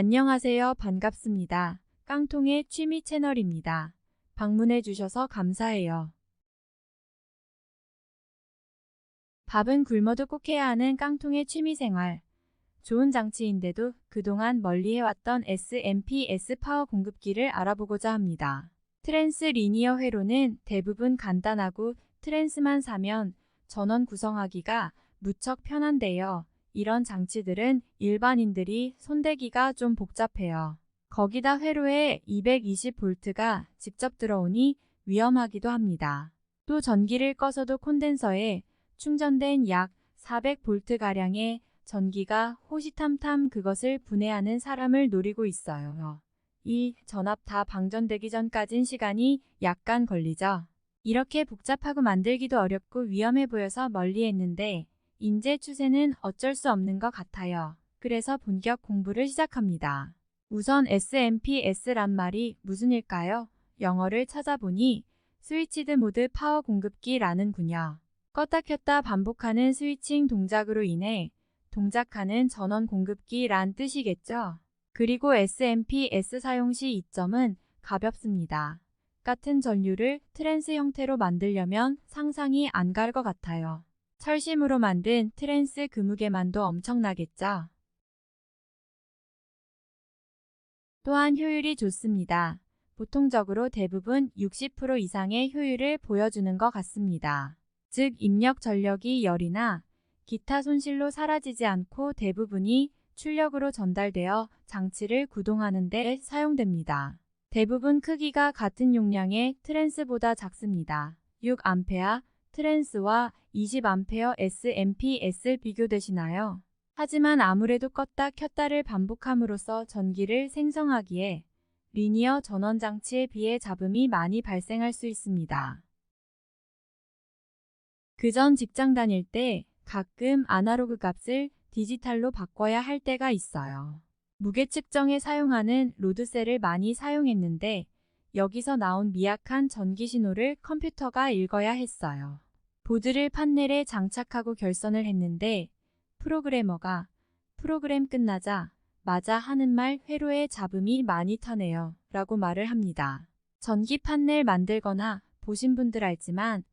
안녕하세요. 반갑습니다. 깡통의 취미 채널입니다. 방문해 주셔서 감사해요. 밥은 굶어도 꼭 해야 하는 깡통의 취미 생활. 좋은 장치인데도 그동안 멀리 해왔던 SMP-S 파워 공급기를 알아보고자 합니다. 트랜스 리니어 회로는 대부분 간단하고 트랜스만 사면 전원 구성하기가 무척 편한데요. 이런 장치들은 일반인들이 손대기가 좀 복잡해요. 거기다 회로에 220V가 직접 들어오니 위험하기도 합니다. 또 전기를 꺼서도 콘덴서에 충전된 약 400V가량의 전기가 호시탐탐 그것을 분해하는 사람을 노리고 있어요. 이 전압 다 방전되기 전까진 시간이 약간 걸리죠. 이렇게 복잡하고 만들기도 어렵고 위험해 보여서 멀리 했는데 인재 추세는 어쩔 수 없는 것 같아요. 그래서 본격 공부를 시작합니다. 우선 SMPS란 말이 무슨 일까요? 영어를 찾아보니 스위치드 모드 파워 공급기라는군요. 껐다 켰다 반복하는 스위칭 동작으로 인해 동작하는 전원 공급기란 뜻이겠죠. 그리고 SMP-S 사용 시 이점은 가볍습니다. 같은 전류를 트랜스 형태로 만들려면 상상이 안 갈 것 같아요. 철심으로 만든 트랜스 그무게만도 엄청나겠죠. 또한 효율이 좋습니다. 보통적으로 대부분 60% 이상의 효율을 보여주는 것 같습니다. 즉 입력 전력이 열이나 기타 손실로 사라지지 않고 대부분이 출력으로 전달되어 장치를 구동하는 데 사용됩니다. 대부분 크기가 같은 용량의 트랜스보다 작습니다. 6A 트랜스와 20A SMP-S 비교되시나요? 하지만 아무래도 껐다 켰다를 반복함으로써 전기를 생성하기에 리니어 전원 장치에 비해 잡음이 많이 발생할 수 있습니다. 그전 직장 다닐 때 가끔 아날로그 값을 디지털로 바꿔야 할 때가 있어요. 무게 측정에 사용하는 로드셀을 많이 사용했는데 여기서 나온 미약한 전기 신호를 컴퓨터가 읽어야 했어요. 보드를 판넬에 장착하고 결선을 했는데 프로그래머가 프로그램 끝나자 맞아 하는 말 회로에 잡음이 많이 타네요 라고 말을 합니다. 전기 판넬 만들거나 보신 분들 알지만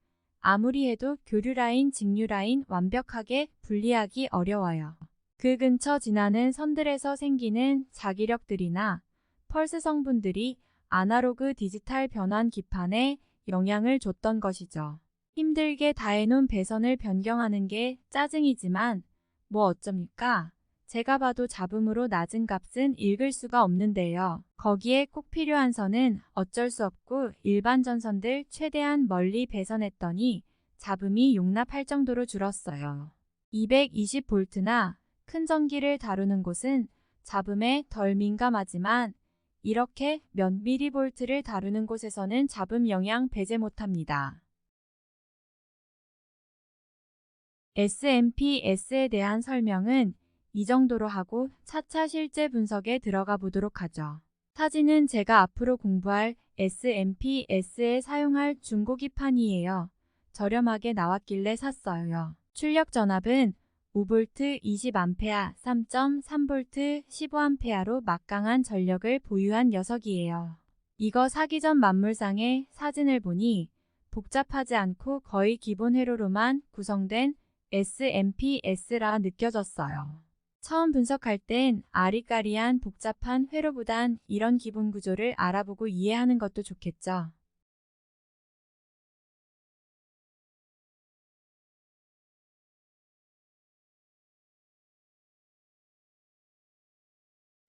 아무리 해도 교류 라인, 직류 라인 완벽하게 분리하기 어려워요. 그 근처 지나는 선들에서 생기는 자기력들이나 펄스 성분들이 아날로그 디지털 변환 기판에 영향을 줬던 것이죠. 힘들게 다 해놓은 배선을 변경하는 게 짜증이지만 뭐 어쩝니까? 제가 봐도 잡음으로 낮은 값은 읽을 수가 없는데요. 거기에 꼭 필요한 선은 어쩔 수 없고 일반 전선들 최대한 멀리 배선했더니 잡음이 용납할 정도로 줄었어요. 220V나 큰 전기를 다루는 곳은 잡음에 덜 민감하지만 이렇게 몇 미리볼트를 다루는 곳에서는 잡음 영향 배제 못합니다. SMP-S에 대한 설명은 이 정도로 하고 차차 실제 분석에 들어가 보도록 하죠. 사진은 제가 앞으로 공부할 SMP-S에 사용할 중고기판이에요. 저렴하게 나왔길래 샀어요. 출력 전압은 5V 20A, 3.3V 15A로 막강한 전력을 보유한 녀석이에요. 이거 사기 전 만물상의 사진을 보니 복잡하지 않고 거의 기본 회로로만 구성된 SMP-S라 느껴졌어요. 처음 분석할 땐 아리까리한 복잡한 회로보단 이런 기본 구조를 알아보고 이해하는 것도 좋겠죠.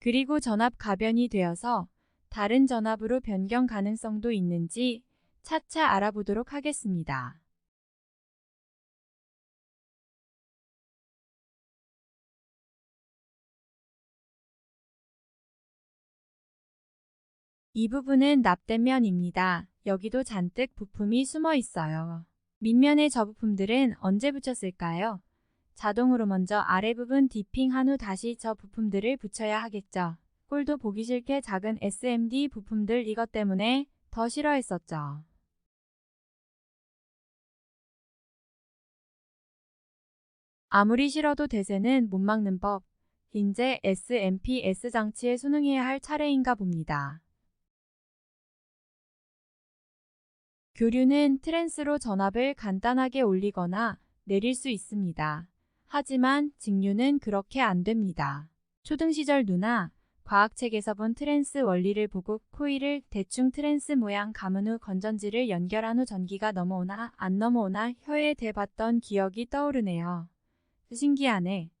그리고 전압 가변이 되어서 다른 전압으로 변경 가능성도 있는지 차차 알아보도록 하겠습니다. 이 부분은 납땜면입니다. 여기도 잔뜩 부품이 숨어 있어요. 밑면에 저 부품들은 언제 붙였을까요? 자동으로 먼저 아래 부분 디핑 한 후 다시 저 부품들을 붙여야 하겠죠. 꼴도 보기 싫게 작은 SMD 부품들 이것 때문에 더 싫어했었죠. 아무리 싫어도 대세는 못 막는 법. 이제 SMP-S 장치에 순응해야 할 차례인가 봅니다. 교류는 트랜스로 전압을 간단하게 올리거나 내릴 수 있습니다. 하지만 직류는 그렇게 안 됩니다. 초등 시절 누나 과학책에서 본 트랜스 원리를 보고 코일을 대충 트랜스 모양 감은 후 건전지를 연결한 후 전기가 넘어오나 안 넘어오나 혀에 대봤던 기억이 떠오르네요. 신기하네.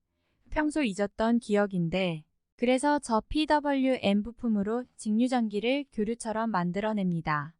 평소 잊었던 기억인데 그래서 저 PWM 부품으로 직류전기를 교류처럼 만들어냅니다.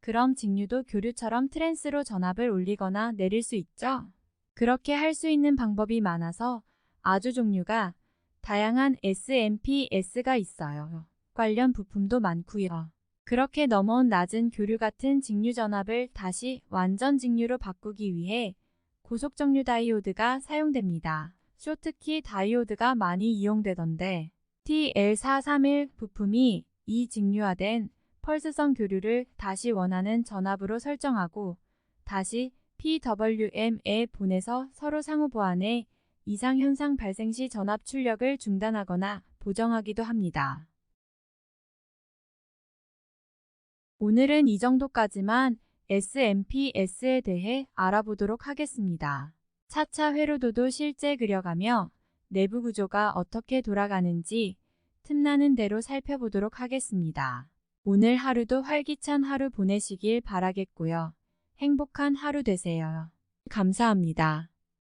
그럼 직류도 교류처럼 트랜스로 전압을 올리거나 내릴 수 있죠? 그렇게 할 수 있는 방법이 많아서 아주 종류가 다양한 SMP-S가 있어요. 관련 부품도 많고요. 그렇게 넘어온 낮은 교류 같은 직류 전압을 다시 완전 직류로 바꾸기 위해 고속 정류 다이오드가 사용됩니다. 쇼트키 다이오드가 많이 이용되던데 TL431 부품이 이 직류화된 펄스성 교류를 다시 원하는 전압으로 설정하고 다시 PWM에 보내서 서로 상호 보완해 이상 현상 발생 시 전압 출력을 중단하거나 보정하기도 합니다. 오늘은 이 정도까지만 SMP-S에 대해 알아보도록 하겠습니다. 차차 회로도도 실제 그려가며 내부 구조가 어떻게 돌아가는지 틈나는 대로 살펴보도록 하겠습니다. 오늘 하루도 활기찬 하루 보내시길 바라겠고요. 행복한 하루 되세요. 감사합니다.